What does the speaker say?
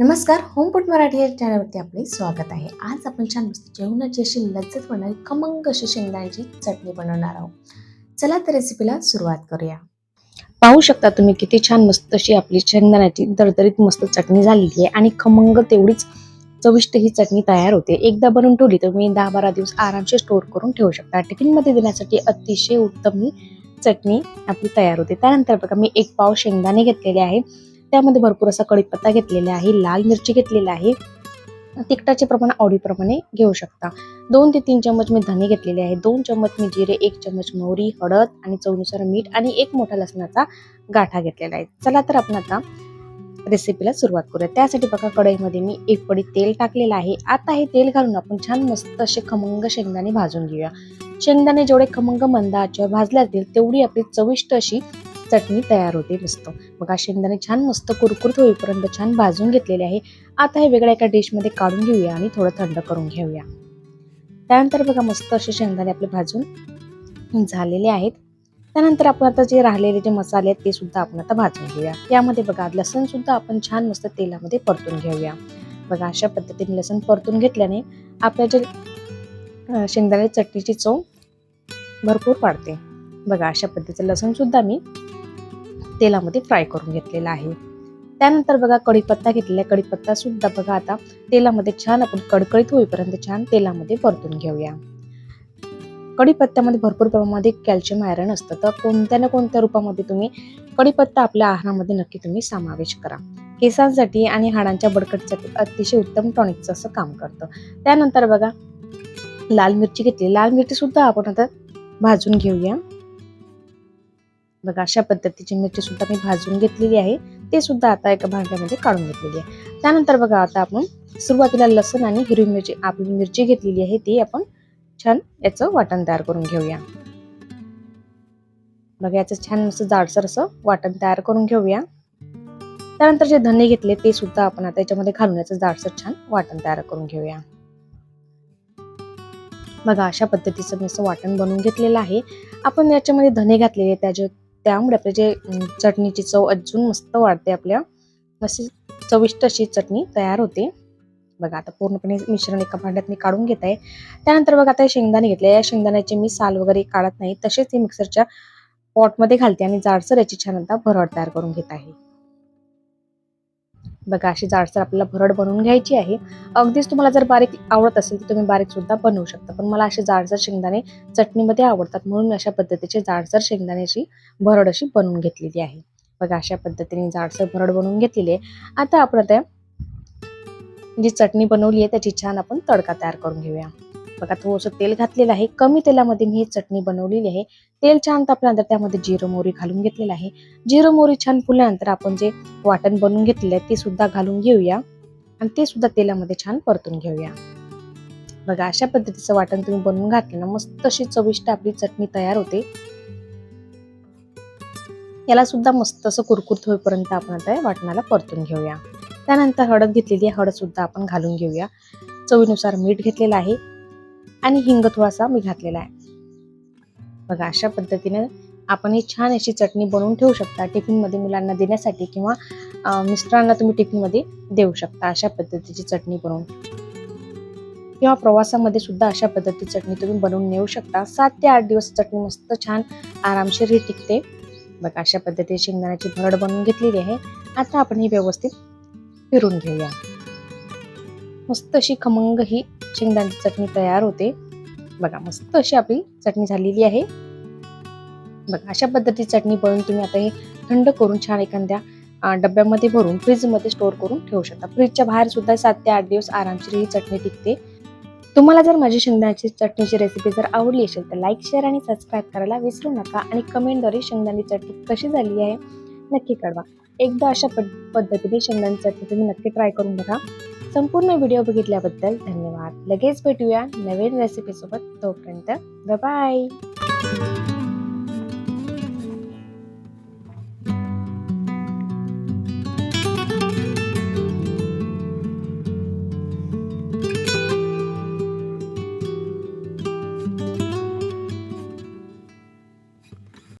नमस्कार होमपुट मराठी या चॅनलवरती आपले स्वागत आहे. आज आपण छान मस्त जेवणाची अशी लज्जत बनणारी खमंग अशी शेंगदाण्याची चटणी बनवणार आहोत. चला तर रेसिपीला सुरुवात करूया. पाहू शकता तुम्ही किती छान मस्त अशी आपली शेंगदाण्याची दरदरीत मस्त चटणी झालेली आहे आणि खमंग तेवढीच चविष्ट ही चटणी तयार होते. एकदा बनवून ठेवली तर तुम्ही दहा बारा दिवस आरामशीर स्टोर करून ठेवू शकता. टिफिनमध्ये देण्यासाठी अतिशय उत्तम ही चटणी आपली तयार होते. त्यानंतर बघा मी एक पाव शेंगदाणे घेतलेले आहे त्यामध्ये भरपूर असा कढीपत्ता घेतलेला आहे लाल मिरची घेतलेली आहे. तिखटाचे प्रमाण आवडीप्रमाणे घेऊ शकता. दोन ते तीन चम्मच मी धने घेतलेले आहे. दोन चम्मच मी जिरे एक चम्मच मोहरी हळद आणि चवनुसार मीठ आणि एक मोठा लसणाचा गाठा घेतलेला आहे. चला तर आपण आता रेसिपीला सुरुवात करूया. त्यासाठी बघा कढईमध्ये मी एक पडी तेल टाकलेलं आहे. आता हे तेल घालून आपण छान मस्त असे खमंग शेंगदाणे भाजून घेऊया. शेंगदाणे जेवढे खमंग मंद आचेवर भाजले जातील तेवढी आपली चविष्ट अशी चटणी तयार होते मस्त. बघा शेंगदाणे छान मस्त कुरकुरत होईपर्यंत छान भाजून घेतलेले आहे. आता हे वेगळ्या एका डिशमध्ये काढून घेऊया आणि थोडं थंड करून घेऊया. त्यानंतर बघा मस्त असे शेंगदाणे आपले भाजून झालेले आहेत. त्यानंतर आपण आता जे राहिलेले जे मसाले आहेत ते सुद्धा आपण आता भाजून घेऊया. यामध्ये बघा लसण सुद्धा आपण छान मस्त तेलामध्ये परतून घेऊया. बघा अशा पद्धतीने लसण परतून घेतल्याने आपल्या जे अं, शेंगदाणे चटणीची चव भरपूर वाढते. बघा अशा पद्धतीचं लसूण सुद्धा मी तेलामध्ये फ्राय करून घेतलेला आहे. त्यानंतर बघा कढीपत्ता घेतलेला आहे. कढीपत्ता सुद्धा बघा आता तेलामध्ये छान आपण कडकडीत होईपर्यंत छान तेलामध्ये परतून घेऊया. कढीपत्त्यामध्ये भरपूर प्रमाणामध्ये कॅल्शियम आयरन असतं. तर कोणत्या ना कोणत्या रूपामध्ये तुम्ही कढीपत्ता आपल्या आहारामध्ये नक्की तुम्ही समावेश करा. केसांसाठी आणि हाडांच्या बडकटसाठी अतिशय उत्तम टॉनिकचं असं काम करतं. त्यानंतर बघा लाल मिरची घेतली. लाल मिरची सुद्धा आपण आता भाजून घेऊया. बघा अशा पद्धतीची मिरची सुद्धा मी भाजून घेतलेली आहे. ते सुद्धा आता एका भांड्यामध्ये काढून घेतलेली आहे. त्यानंतर बघा आता आपण सुरुवातीला लसण आणि हिरवी मिरची आपली मिरची घेतलेली आहे ती आपण छान याचं वाटण तयार करून घेऊया. बघा याचं छान असं जाडसर असं वाटण तयार करून घेऊया. त्यानंतर जे धने घेतले ते सुद्धा आपण आता याच्यामध्ये घालून याचं जाडसर छान वाटण तयार करून घेऊया. बघा अशा पद्धतीचं मी असं वाटण बनवून घेतलेलं आहे. आपण याच्यामध्ये धने घातलेले त्याच्या त्यामुळे आपले जे चटणीची चव अजून मस्त वाढते आपल्या. अशी चविष्ट अशी चटणी तयार होते. बघा आता पूर्णपणे मिश्रण एका भांड्यात मी काढून घेत आहे. त्यानंतर बघा आता हे शेंगदाणे घेतले. या शेंगदाण्याचे मी साल वगैरे काढत नाही. तसेच हे मिक्सरच्या पॉटमध्ये घालते आणि जाडसर याची छान आता भरड तयार करून घेत आहे. बघा अशी जाडसर आपल्याला भरड बनवून घ्यायची आहे. अगदीच तुम्हाला जर बारीक आवडत असेल तर तुम्ही बारीक सुद्धा बनवू शकता. पण मला असे जाडसर शेंगदाणे चटणीमध्ये आवडतात म्हणून अशा पद्धतीचे जाडसर शेंगदाण्याची भरड अशी बनवून घेतलेली आहे. बघा अशा पद्धतीने जाडसर भरड बनवून घेतलेली आहे. आता आपण आता जी चटणी बनवली आहे त्याची छान आपण तडका तयार करून घेऊया. बघा थोडंसं तेल घातलेलं आहे कमी तेलामध्ये मी ही चटणी बनवलेली आहे. तेल छान तापल्यानंतर त्यामध्ये जिरं मोहरी घालून घेतलेलं आहे. जिरं मोहरी छान फुलल्यानंतर आपण जे वाटण बनवून घेतलेलं आहे ते सुद्धा घालून घेऊया. आणि ते सुद्धा तेलामध्ये छान परतून घेऊया. बघा अशा पद्धतीचं वाटण तुम्ही बनवून घातलं ना मस्त अशी चविष्ट आपली चटणी तयार होते. याला सुद्धा मस्त असं कुरकुरत होईपर्यंत आपण आता वाटणाला परतून घेऊया. त्यानंतर हळद घेतलेली आहे हळद सुद्धा आपण घालून घेऊया. चवीनुसार मीठ घेतलेलं आहे. आणि हिंग थोडासा मी घातलेला आहे. बघा अशा पद्धतीने आपण ही छान अशी चटणी बनवून ठेवू शकता टिफिनमध्ये मुलांना देण्यासाठी किंवा मिस्टरांना तुम्ही टिफिनमध्ये देऊ शकता अशा पद्धतीची चटणी बनवून. किंवा प्रवासामध्ये सुद्धा अशा पद्धतीची चटणी तुम्ही बनवून नेऊ शकता. सात ते आठ दिवस चटणी मस्त छान आरामशीर ही टिकते. बघा अशा पद्धतीने शेंगदाण्याची भरड बनवून घेतलेली आहे. आता आपण ही व्यवस्थित फिरून घेऊया. मस्त अशी खमंग ही शेंगदाण्याची चटणी तयार होते. बघा मस्त अशी आपली चटणी झालेली आहे. बघा अशा पद्धतीची चटणी बनवून तुम्ही आता हे थंड करून छान एखाद्या डब्यामध्ये भरून फ्रीजमध्ये स्टोअर करून ठेवू शकता. फ्रीजच्या बाहेर सुद्धा सात ते आठ दिवस आरामशीर ही चटणी टिकते. तुम्हाला जर माझी शेंगदाण्याची चटणीची रेसिपी जर आवडली असेल तर लाईक शेअर आणि सबस्क्राईब करायला विसरू नका आणि कमेंटद्वारे शेंगदाणी चटणी कशी झाली आहे नक्की कळवा. एकदा अशा पद्धतीने शेंगदाणी चटणी तुम्ही नक्की ट्राय करून बघा. संपूर्ण व्हिडिओ बघितल्याबद्दल धन्यवाद. लगेच भेटूया नवीन रेसिपीसोबत तोपर्यंत. बाय